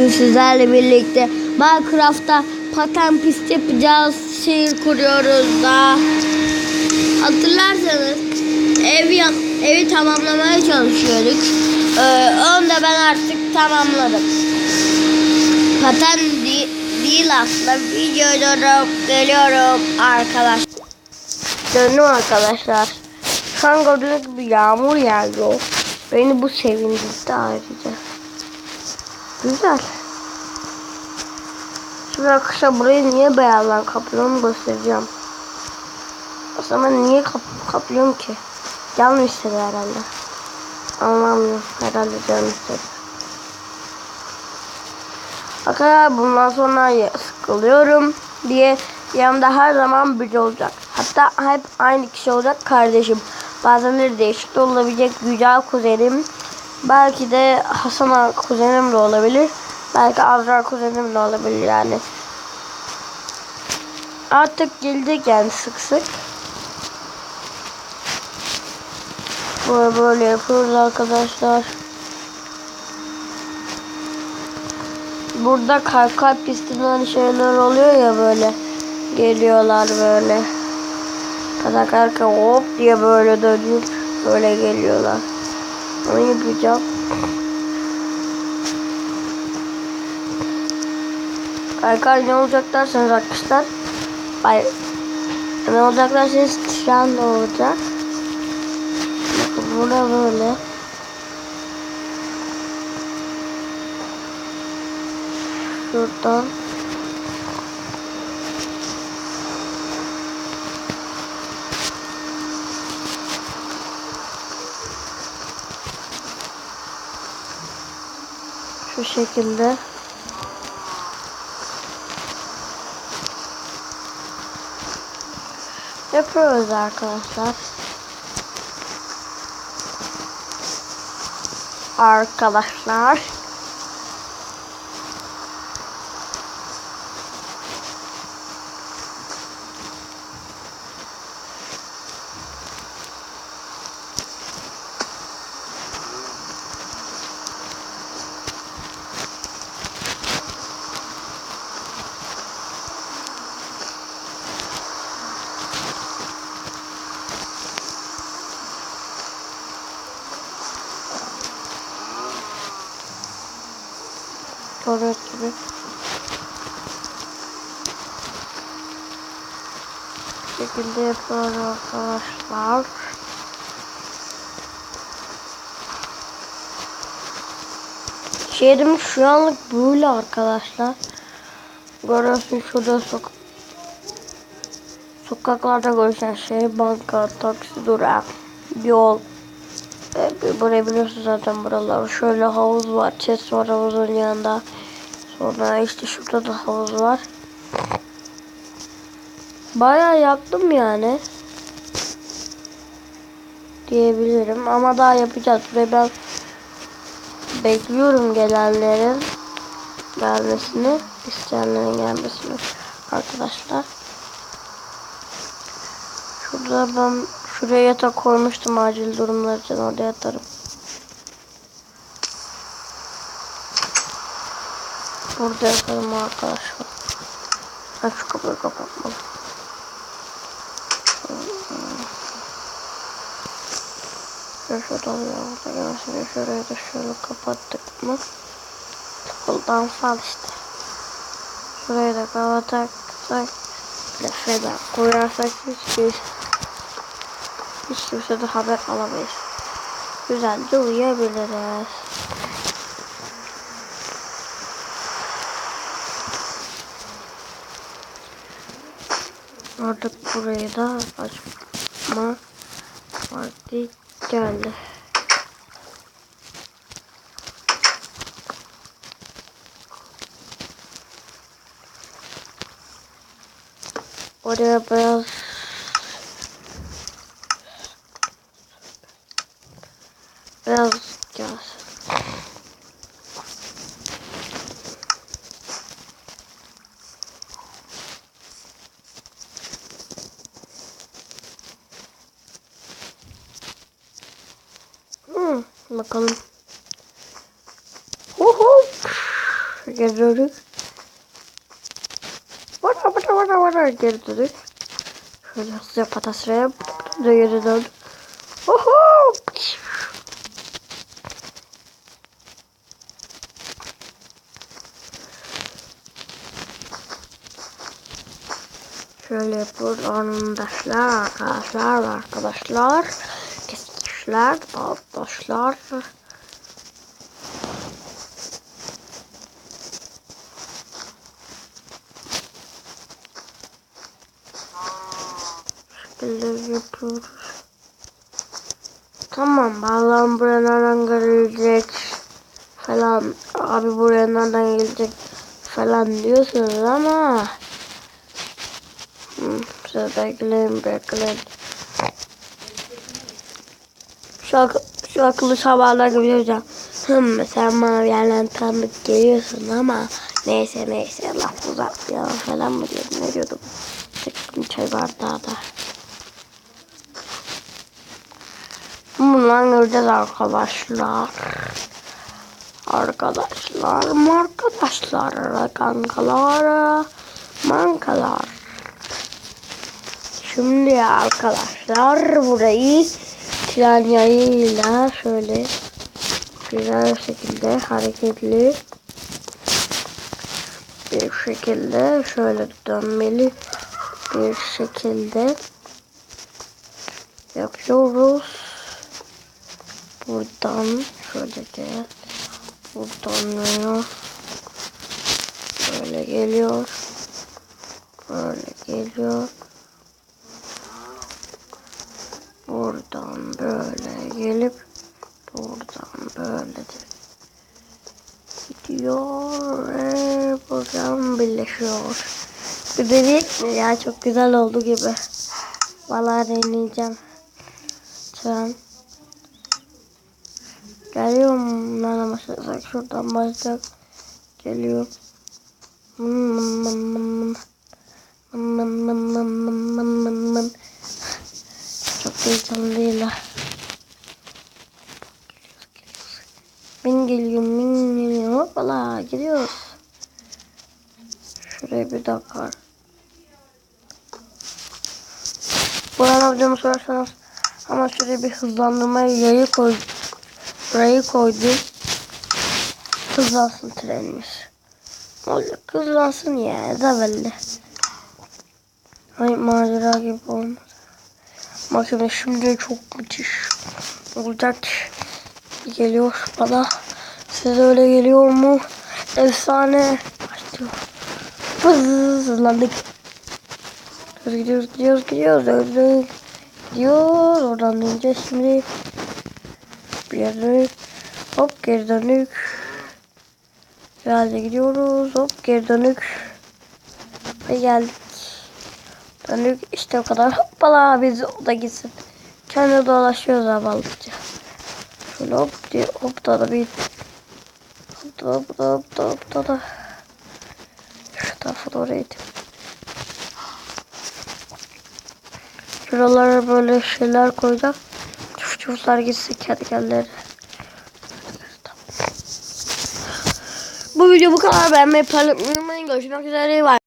Sizlerle birlikte Minecraft'ta paten pist yapacağız. Şehir kuruyoruz da. Hatırlarsanız ev yap, evi tamamlamaya çalışıyorduk. Ee, onu da ben artık tamamladım. Paten di- değil aslında. Videoda geliyorum arkadaşlar. Döndüm arkadaşlar. Şu an gördüğünüz gibi yağmur yağıyor. Beni bu sevindirdi ayrıca. Güzel. Şimdi arkadaşlar burayı niye beyazdan kaplıyorum göstereceğim. O zaman niye kap kaplıyorum ki? Canım istedi herhalde. Anlamıyorum. Herhalde canım istedi. Arkadaşlar bundan sonra sıkılıyorum diye yanımda her zaman biri olacak. Hatta hep aynı kişi olacak kardeşim. Bazenleri değişik de olabilecek güzel kuzenim. Belki de Hasan kuzenim de olabilir. Belki Azra kuzenim de olabilir yani. Artık gelecek yani sık sık. Böyle böyle yapıyoruz arkadaşlar. Burada kalkar pistinden şeyler oluyor ya böyle. Geliyorlar böyle. Kazak arka hop diye böyle dönüyor. Böyle geliyorlar. Onu yapacağım. Kaykay ne olacak derseniz arkadaşlar. Bay ne olacak derseniz tren olacak. Burada böyle. Şuradan. Şu şekilde. Yapıyoruz arkadaşlar. Arkadaşlar. Gördüğünüz gibi. Bu şekilde yapıyoruz arkadaşlar. Şehrim şu anlık böyle arkadaşlar. Görüyorsun şurada sok sokaklarda görüşen şey banka, taksi durağı, yol. E, burayı biliyorsun zaten buralar. Şöyle havuz var, chest var havuzun yanında. Sonra işte şurada da havuz var. Bayağı yaptım yani. Diyebilirim ama daha yapacağız. Burayı ben bekliyorum gelenlerin gelmesini, isteyenlerin gelmesini arkadaşlar. Şurada ben şuraya yatak koymuştum acil durumlar için orada yatarım. Burada yatarım arkadaşlar. Ben şu kapıyı kapatmalım. Şöyle şurada oluyor. Burada gelmesini şurayı da şöyle kapattık mı? Tıkıldan fal işte. Şurayı da kapatırsak Lefeden koyarsak hiçbir hiç kimse de haber alamayız. Güzelce uyuyabiliriz. Artık burayı da açma vakti geldi. Oraya beyaz beyaz gelsin. Hmm, bakalım. Uhu. Geri döndük. Vara vara vara vara geri döndük. Şöyle hızlıca patasıraya da geri döndük. Oho! Şöyle yapıyoruz arkadaşlar, arkadaşlar, arkadaşlar. Keskişler, arkadaşlar. Şekilde yapıyoruz. Tamam, bağlam buraya nereden gelecek falan. Abi buraya nereden gelecek falan diyorsunuz ama Hmm, Size bekleyin bekleyin. Şu, ak şu akıllı sabahlar gibi hocam. Sen bana bir yerden tanıdık geliyorsun ama neyse neyse laf uzatmayalım falan mı diyordum ne diyordum. Tıktım çay bardağı da. Bundan göreceğiz arkadaşlar. Arkadaşlar, arkadaşlar, kankalar, mankalar. Şimdi arkadaşlar burayı tren yayıyla şöyle güzel şekilde hareketli bir şekilde şöyle dönmeli bir şekilde yapıyoruz. Buradan şöyle de buradan geliyor. Böyle geliyor. Böyle geliyor buradan böyle gelip buradan böyle de gidiyor ve buradan birleşiyor. Bu dedik mi ya çok güzel oldu gibi. Vallahi deneyeceğim. Şu an geliyorum nana başlasak şuradan başlayacak. Geliyorum. Hmm, hmm, hmm, hmm. Hmm, hmm, hmm, hmm, hmm, hmm heyecanlıyla. Ben geliyorum, ben geliyorum. Hoppala gidiyoruz. Şuraya bir dakika. Buran hocamı sorarsanız ama şuraya bir hızlandırma yayı koy, rayı koydum. Hızlansın trenimiz. Olacak hızlansın ya da belli. Ay macera gibi olmaz. Makine şimdi çok müthiş olacak. Geliyor bana. Size öyle geliyor mu? Efsane. Başlıyor. Hız, hızlandık. Gidiyoruz, gidiyoruz, gidiyoruz, gidiyoruz. Gidiyoruz. Oradan döneceğiz şimdi. Bir yere hop geri dönük. Da gidiyoruz. Hop geri dönük. Ve geldik. Dönük işte o kadar. Hoppala biz o da gitsin. Kendi dolaşıyoruz havalıca. Şöyle hop diye hop da da bir hop da hop da hop da hop da da. Şu tarafa doğru eğitim. Şuralara böyle şeyler koyacak. Çuf çuflar gitsin kendi kendileri. Bu video bu kadar. Beğenmeyi paylaşmayı unutmayın. Görüşmek üzere. Bye.